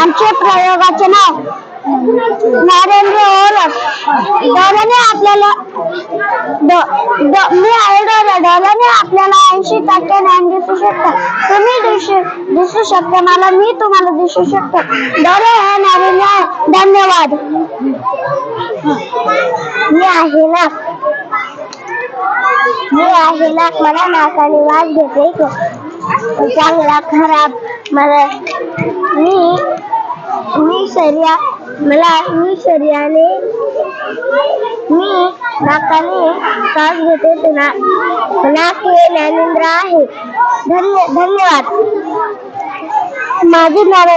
आमचे प्रयोगाचे नाव नरेंद्र ओरस डोळ्याने आपल्याला मी आहे डोळा डोळ्याने आपल्याला ऐंशी टक्के ज्ञान दिसू शकतं. तुम्ही दिसू दिसू शकता. मला मी तुम्हाला दिसू शकतो. डोळे हे नरेंद्र आहे. धन्यवाद. मी आहे ना. मी आहे ना. मला नाकाने वास घेते. चांगला, खराब. मला मी शर्या मला मी शर्याने मी नाकाने श्वास घेते तुला. ना नाक हे ज्ञानेंद्र आहे. धन्य धन्यवाद. माझे नाव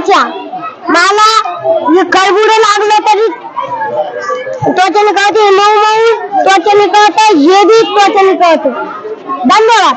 त्वचा मला हे लागलं तरी? त्वचेने कळते मऊ मऊ त्वचेने कळतं हे बी त्वचेने कळतं. धन्यवाद.